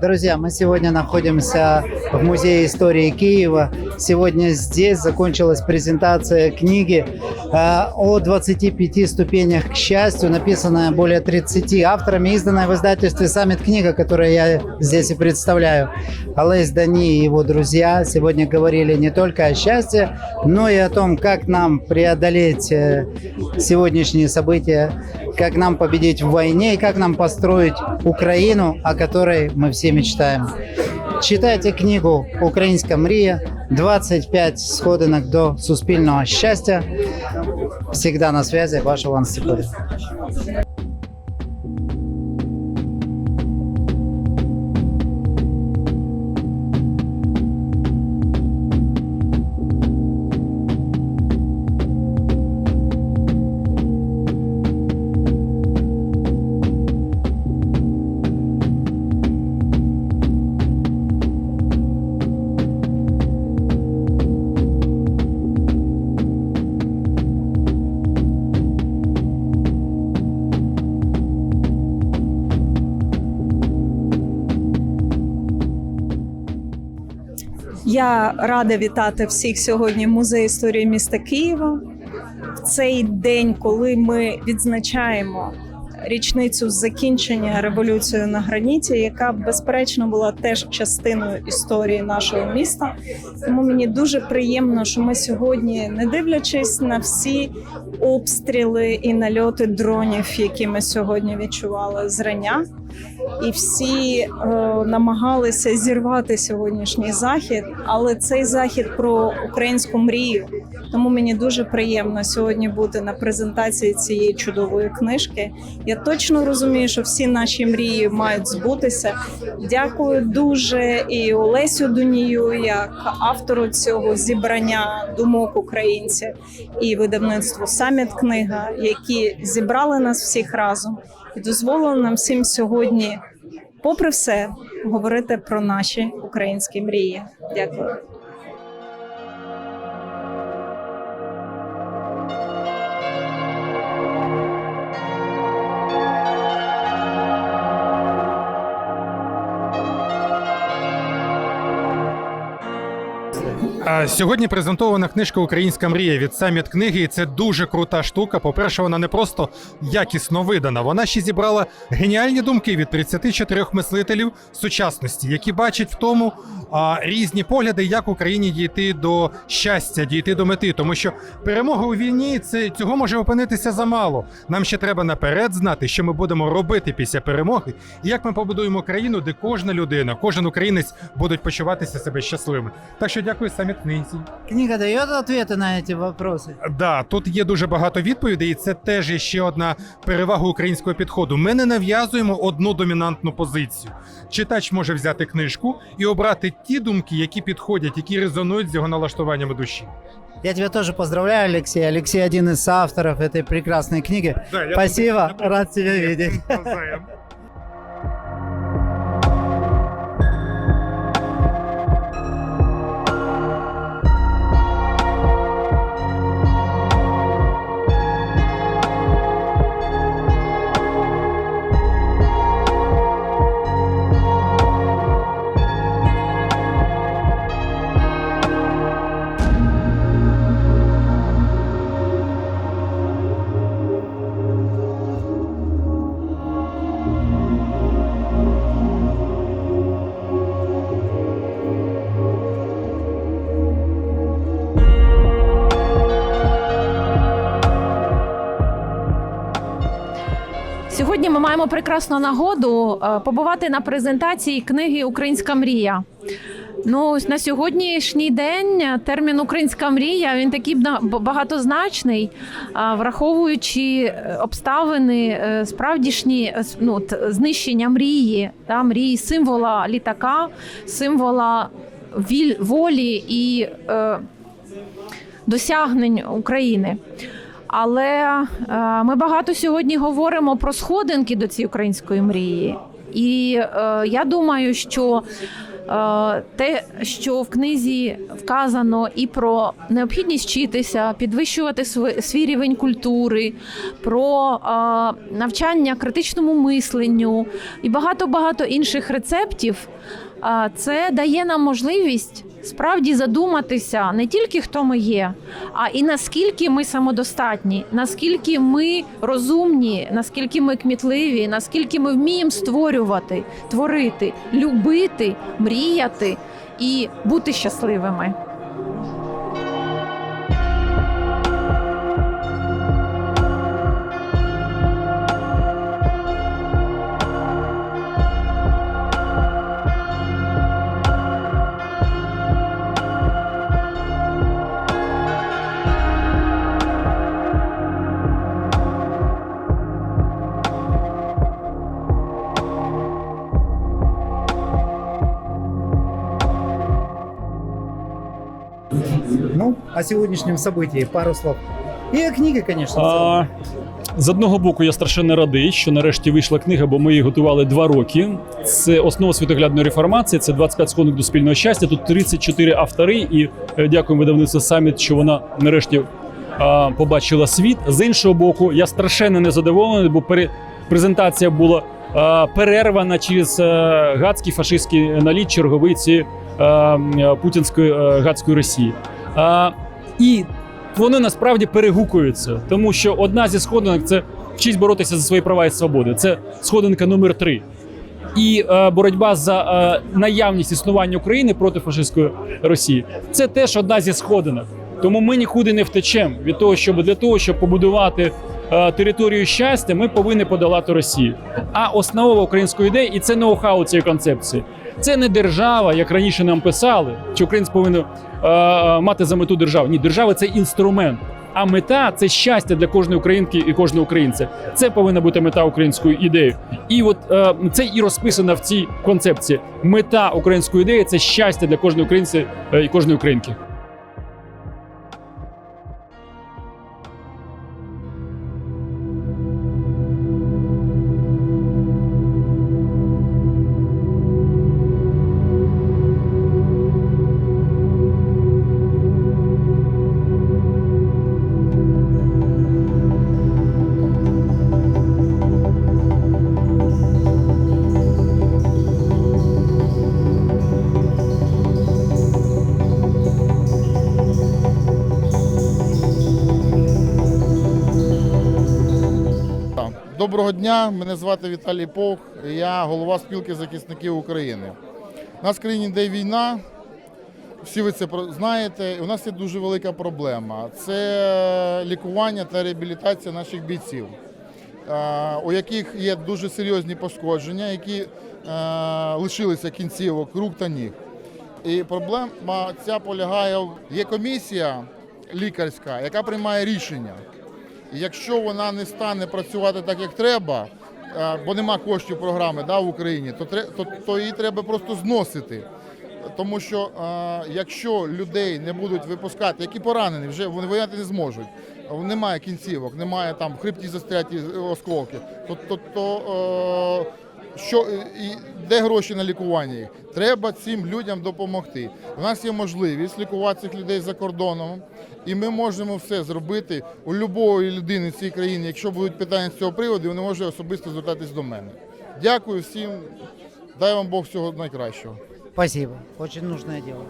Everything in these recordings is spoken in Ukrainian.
Друзья, мы сегодня находимся в Музее истории Киева. Сегодня здесь закончилась презентация книги э, о 25 ступенях к счастью, написанная более 30 авторами, изданная в издательстве «Саммит книга», которую я здесь и представляю. Алэс Дани и его друзья сегодня говорили не только о счастье, но и о том, как нам преодолеть э, сегодняшние события, как нам победить в войне и как нам построить Украину, о которой мы все мечтаем. Читайте книгу «Українська мрія», 25 сходинок до суспільного щастя. Всегда на связи, ваш Иван Степурин. Я рада вітати всіх сьогодні в музеї історії міста Києва. В цей день, коли ми відзначаємо річницю закінчення революції на граніті, яка безперечно була теж частиною історії нашого міста. Тому мені дуже приємно, що ми сьогодні, не дивлячись на всі обстріли і нальоти дронів, які ми сьогодні відчували зрання, і всі е, намагалися зірвати сьогоднішній захід, але цей захід про українську мрію. Тому мені дуже приємно сьогодні бути на презентації цієї чудової книжки. Я точно розумію, що всі наші мрії мають збутися. Дякую дуже і Олесю Дунію, як автору цього зібрання думок українців, і видавництву Саміт книга, які зібрали нас всіх разом і дозволили нам всім сьогодні, попри все, говорити про наші українські мрії. Дякую. Сьогодні презентована книжка Українська мрія від саміт книги. І це дуже крута штука. По-перше, вона не просто якісно видана, вона ще зібрала геніальні думки від 34 мислителів сучасності, які бачать в тому а, різні погляди, як Україні дійти до щастя, дійти до мети. Тому що перемога у війні це цього може опинитися замало. Нам ще треба наперед знати, що ми будемо робити після перемоги, і як ми побудуємо країну, де кожна людина, кожен українець будуть почуватися себе щасливими. Так що дякую саміт книзі. Книга дает ответы на эти вопросы? Да, тут є дуже багато відповідей, і це теж є ще одна перевага українського підходу. Ми не нав'язуємо одну домінантну позицію. Читач може взяти книжку і обрати ті думки, які підходять, які резонують з його налаштуваннями душі. Я тебя тоже поздравляю, Алексей. Алексей один из авторов этой прекрасной книги. Да, я Спасибо, тобі- рад тебя видеть. Маємо прекрасну нагоду е, побувати на презентації книги Українська мрія. Ну, на сьогоднішній день е, термін Українська мрія він такий багатозначний, враховуючи е, обставини е, справдішні е, ну, знищення мрії, та, мрії символа літака, символа волі і е, досягнень України. Але е, ми багато сьогодні говоримо про сходинки до цієї української мрії. І е, я думаю, що Е, Те, що в книзі вказано і про необхідність вчитися, підвищувати св- свій рівень культури, про навчання критичному мисленню і багато багато інших рецептів. Це дає нам можливість справді задуматися не тільки хто ми є, а і наскільки ми самодостатні, наскільки ми розумні, наскільки ми кмітливі, наскільки ми вміємо створювати, творити, любити, мріяти і бути щасливими. О сегодняшнем событии пару слов. И о книге, конечно. А, з одного боку, я страшенно радий, що нарешті вийшла книга, бо ми її готували два роки. Це основа світоглядної реформації. Це 25 сходинок до спільного щастя. Тут 34 автори, і е, дякуємо видавництву саміт, що вона нарешті а, побачила світ. З іншого боку, я страшенно незадоволений, бо пере, презентація була а, перервана через а, гадський фашистський наліт черговий цієї а, путінської а, гадської Росії. А, і вони насправді перегукуються, тому що одна зі сходинок це вчись боротися за свої права і свободи. Це сходинка номер три. І е, боротьба за е, наявність існування України проти фашистської Росії це теж одна зі сходинок. Тому ми нікуди не втечемо від того, щоб для того, щоб побудувати е, територію щастя, ми повинні подолати Росію. А основа української ідеї, і це ноу-хау цієї концепції. Це не держава, як раніше нам писали, що українець повинен е, мати за мету державу. Ні, держава це інструмент. А мета це щастя для кожної українки і кожного українця. Це повинна бути мета української ідеї. І от е, це і розписано в цій концепції. Мета української ідеї це щастя для кожного українця е, і кожної українки. Доброго дня, мене звати Віталій Повх, я голова спілки захисників України. У нас в країні йде війна, всі ви це знаєте, і у нас є дуже велика проблема. Це лікування та реабілітація наших бійців, е, у яких є дуже серйозні пошкодження, які е, лишилися кінцівок, рук та ніг. І проблема ця полягає є комісія лікарська, яка приймає рішення. Якщо вона не стане працювати так, як треба, бо нема коштів програми да, в Україні, то, то, то її треба просто зносити. Тому що якщо людей не будуть випускати, які поранені, вже вони воювати не зможуть. Немає кінцівок, немає там в хребті застряті осколки. То, то, то е, що і де гроші на лікування їх? Треба цим людям допомогти. У нас є можливість лікувати цих людей за кордоном, і ми можемо все зробити у будь-якої людини в цій країні. Якщо будуть питання з цього приводу, вони можуть особисто звертатись до мене. Дякую всім. Дай вам Бог всього найкращого. Спасибо. Очень нужное дело.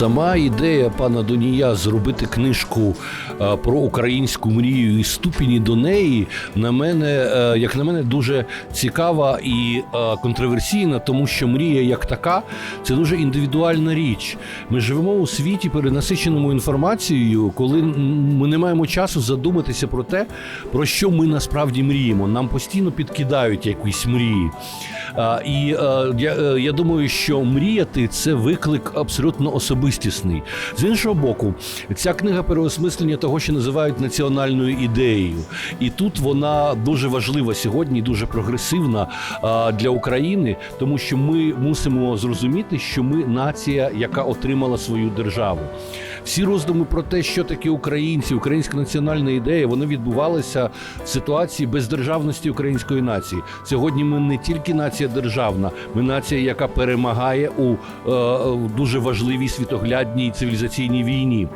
Сама ідея пана Донія зробити книжку е, про українську мрію і ступені до неї на мене, е, як на мене, дуже цікава і е, контроверсійна, тому що мрія як така це дуже індивідуальна річ. Ми живемо у світі перенасиченому інформацією, коли ми не маємо часу задуматися про те, про що ми насправді мріємо. Нам постійно підкидають якісь мрії. І е, я, е, я думаю, що мріяти це виклик абсолютно особистісний. З іншого боку, ця книга переосмислення того, що називають національною ідеєю, і тут вона дуже важлива сьогодні, дуже прогресивна для України, тому що ми мусимо зрозуміти, що ми нація, яка отримала свою державу. Всі роздуми про те, що таке українці, українська національна ідея, вони відбувалися в ситуації бездержавності української нації. Сьогодні ми не тільки нація державна, ми нація, яка перемагає у е, дуже важливій світоглядній цивілізаційній війні.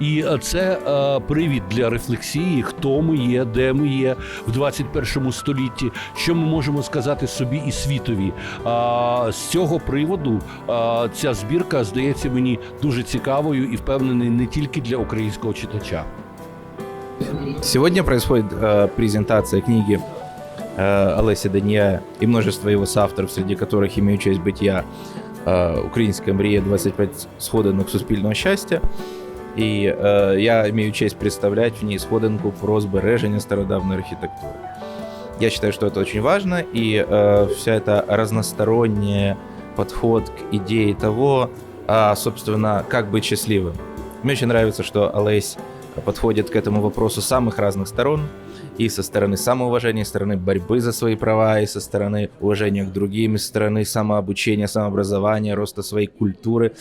І е, це е, привід для рефлексії, хто ми є, де ми є в 21 столітті, що ми можемо сказати собі і світові. А з цього приводу а, ця збірка здається мені дуже цікавою і впевнений не тільки для українського читача. Сегодня происходит э, презентация книги э, Олеся Данья и множество его соавторов, среди которых имею честь быть я, э, «Українська мрія 25 сходинок суспільного щастя». І е, я имею честь представлять в ней сходинку про збереження стародавної архітектури. Я считаю, что это очень важно, и э, вся эта разносторонняя подход к идее того, а, собственно, как быть счастливым. Мне очень нравится, что Олесь подходит к этому вопросу с самых разных сторон. и со стороны самоуважения, со стороны борьбы за свои права, и со стороны уважения к другим, и со стороны самообучения, самообразования, роста своей культуры.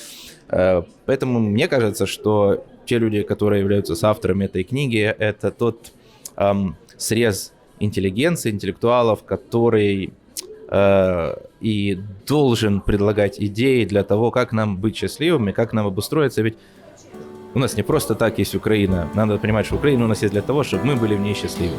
Э, Поэтому мне кажется, что те люди, которые являются соавторами этой книги, это тот эм, срез интеллигенции, интеллектуалов, который э, и должен предлагать идеи для того, как нам быть счастливыми, как нам обустроиться. Ведь у нас не просто так есть Украина. Надо понимать, что Украина у нас есть для того, чтобы мы были в ней счастливы.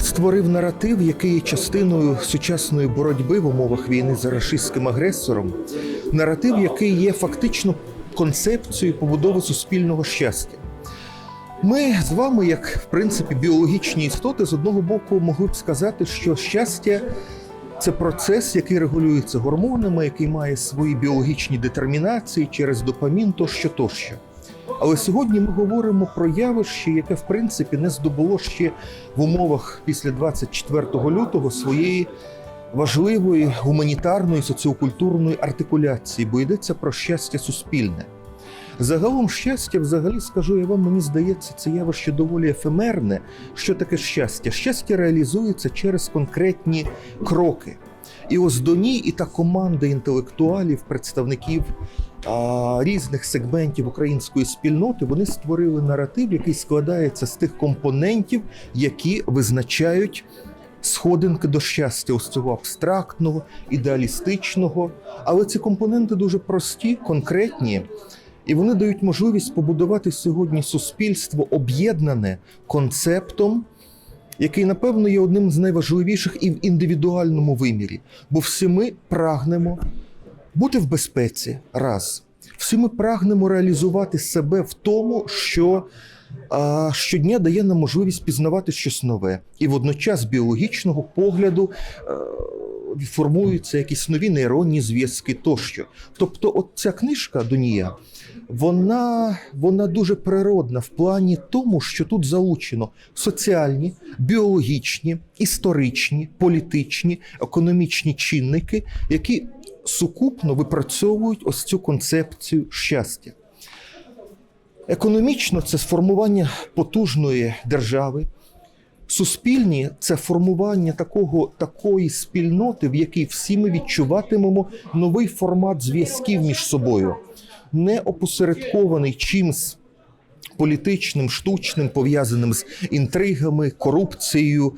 Олесь створив наратив, який є частиною сучасної боротьби в умовах війни з рашистським агресором. Наратив, який є фактично концепцією побудови суспільного щастя. Ми з вами, як в принципі біологічні істоти, з одного боку могли б сказати, що щастя це процес, який регулюється гормонами, який має свої біологічні детермінації через допамін тощо тощо. Але сьогодні ми говоримо про явище, яке в принципі не здобуло ще в умовах після 24 лютого своєї важливої гуманітарної соціокультурної артикуляції, бо йдеться про щастя суспільне. Загалом щастя, взагалі, скажу я вам, мені здається, це явище доволі ефемерне. Що таке щастя? Щастя реалізується через конкретні кроки. І ось Доні і та команда інтелектуалів, представників різних сегментів української спільноти, вони створили наратив, який складається з тих компонентів, які визначають сходинки до щастя, ось цього абстрактного, ідеалістичного. Але ці компоненти дуже прості, конкретні. І вони дають можливість побудувати сьогодні суспільство об'єднане концептом, який, напевно, є одним з найважливіших і в індивідуальному вимірі. Бо всі ми прагнемо бути в безпеці раз. Всі ми прагнемо реалізувати себе в тому, що а, щодня дає нам можливість пізнавати щось нове. І водночас біологічного погляду е, формуються якісь нові нейронні зв'язки тощо. Тобто, от ця книжка Донія, вона, вона дуже природна в плані тому, що тут залучено соціальні, біологічні, історичні, політичні, економічні чинники, які сукупно випрацьовують ось цю концепцію щастя. Економічно це сформування потужної держави. Суспільні це формування такого, такої спільноти, в якій всі ми відчуватимемо новий формат зв'язків між собою. не опосередкований чимсь політичним, штучним, пов'язаним з інтригами, корупцією.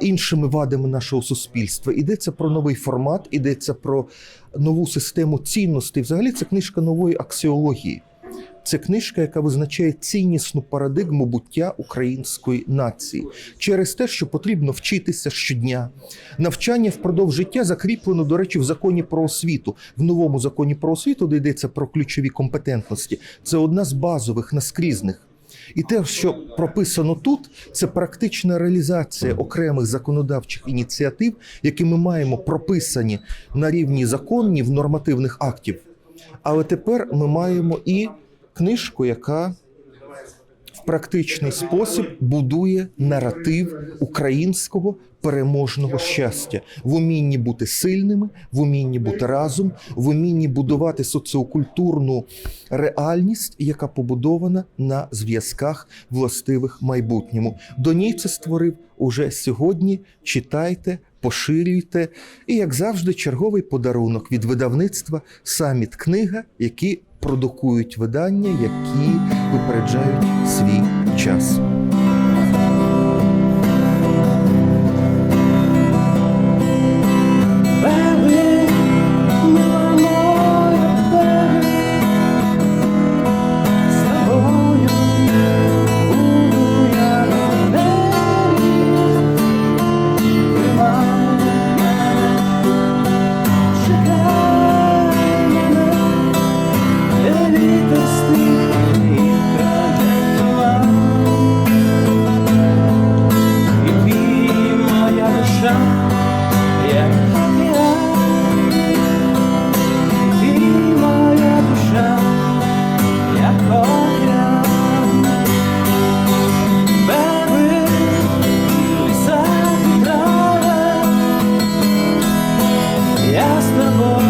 Іншими вадами нашого суспільства йдеться про новий формат, йдеться про нову систему цінностей. Взагалі, це книжка нової аксіології. Це книжка, яка визначає ціннісну парадигму буття української нації через те, що потрібно вчитися щодня. Навчання впродовж життя закріплено, до речі, в законі про освіту. В новому законі про освіту, де йдеться про ключові компетентності, це одна з базових наскрізних. І те, що прописано тут, це практична реалізація окремих законодавчих ініціатив, які ми маємо прописані на рівні законів нормативних актів. Але тепер ми маємо і книжку, яка в практичний спосіб будує наратив українського переможного щастя в умінні бути сильними, в умінні бути разом, в умінні будувати соціокультурну реальність, яка побудована на зв'язках властивих майбутньому. Доній створив уже сьогодні. Читайте, поширюйте. І, як завжди, черговий подарунок від видавництва Саміт книга, які продукують видання, які випереджають свій час. jasna voz.